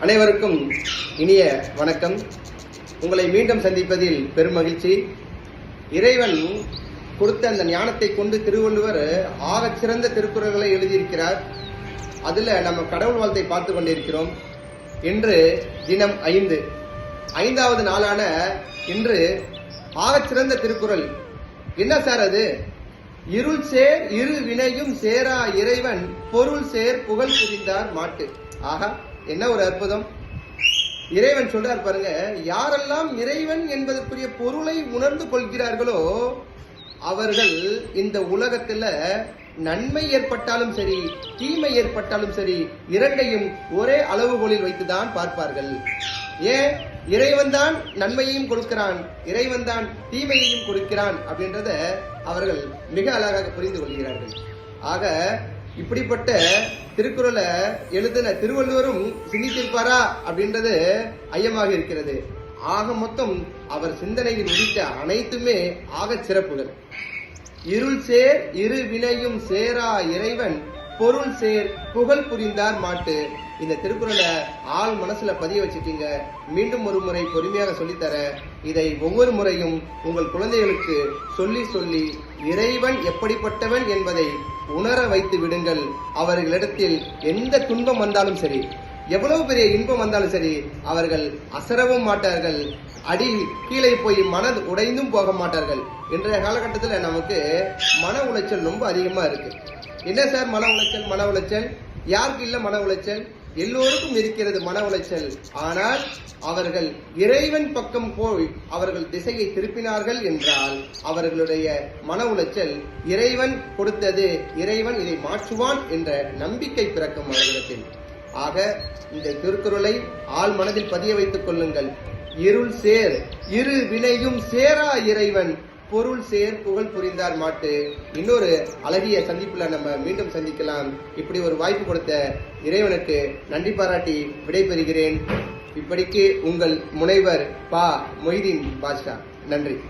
அனைவருக்கும் இனிய வணக்கம். உங்களை மீண்டும் சந்திப்பதில் பெருமகிழ்ச்சி இறைவன் கொடுத்த அந்த ஞானத்தை கொண்டு திருவள்ளுவர் ஆகச் சிறந்த திருக்குறள்களை எழுதியிருக்கிறார். அதில் நம்ம கடவுள் வாழ்த்தை பார்த்து கொண்டிருக்கிறோம். இன்று தினம் ஐந்து. ஐந்தாவது நாளான இன்று ஆகச்சிறந்த திருக்குறள். என்ன சார் அது? இருள் சேர் இரு வினையும் சேரா இறைவன் பொருள் சேர் புகழ் புரிந்தார் மாட்டு. ஆகா என்ன ஒரு அற்புதம்? இறைவன் சொல்றார் பாருங்க யாரெல்லாம் இறைவன் என்பதற்குரிய பொருளை உணர்ந்து கொள்கிறார்களோ அவர்கள் இந்த உலகத்துல நன்மை ஏற்பட்டாலும் சரி தீமை ஏற்பட்டாலும் சரி இரண்டையும் ஒரே அளவுகோலில் வைத்துதான் பார்ப்பார்கள். ஏன்? இறைவன் தான் நன்மையையும் கொடுக்கிறான் இறைவன் தான் தீமையையும் கொடுக்கிறான் அப்படின்றத அவர்கள் மிக அழகாக புரிந்து கொள்கிறார்கள். ஆக இப்படிப்பட்ட திருக்குறளை எழுதின திருவள்ளுவரும் சிந்தித்திருப்பாரா அப்படின்றது ஐயமாக இருக்கிறது. ஆக மொத்தம் அவர் சிந்தனையில் உதித்த அனைத்துமே ஆகச் சிறப்புகள். இருள் சேர் இரு வினையும் சேரா இறைவன் பொருள் சேர் புகழ் புரிந்தார் மாட்டு. இந்த திருக்குறளை ஆள் மனசுல பதிய வச்சுட்டீங்க. மீண்டும் ஒரு முறை பொறுமையாக சொல்லித்தர இதை ஒவ்வொரு முறையும் உங்கள் குழந்தைகளுக்கு சொல்லி சொல்லி இறைவன் எப்படிப்பட்டவன் என்பதை உணர வைத்து விடுங்கள். அவர்களிடத்தில் எந்த துன்பம் வந்தாலும் சரி எவ்வளவு பெரிய இன்பம் வந்தாலும் சரி அவர்கள் அசரவும் மாட்டார்கள். அடி கீழே போய் மனது உடைந்தும் போக மாட்டார்கள். இன்றைய காலகட்டத்தில் நமக்கு மன உளைச்சல் ரொம்ப அதிகமாக இருக்கு. என்ன சார் மன உளைச்சல்? மன உளைச்சல்? யாருக்கு இல்ல மன உளைச்சல்? எல்லோருக்கும் இருக்கிறது மன உளைச்சல். ஆனால் அவர்கள் இறைவன் பக்கம் போய் அவர்கள் திசையை திருப்பினார்கள் என்றால் அவர்களுடைய மன உளைச்சல் இறைவன் கொடுத்தது இறைவன் இதை மாற்றுவான் என்ற நம்பிக்கை பிறக்கும் அவர்களிடத்தில் ஆக இந்த திருக்குறளை ஆள் மனதில் பதிய வைத்துக் கொள்ளுங்கள். இருள் சேர் இரு வினையும் சேரா இறைவன். பொருள் சேர் புகழ் புரிந்தார் மாட்டு. இன்னொரு அழகிய சந்திப்பில் நம்ம மீண்டும் சந்திக்கலாம். இப்படி ஒரு வாய்ப்பு கொடுத்த இறைவனுக்கு நன்றி பாராட்டி விடைபெறுகிறேன். இப்படிக்கு உங்கள் முனைவர் பா மொய்தீன் பாஷா நன்றி.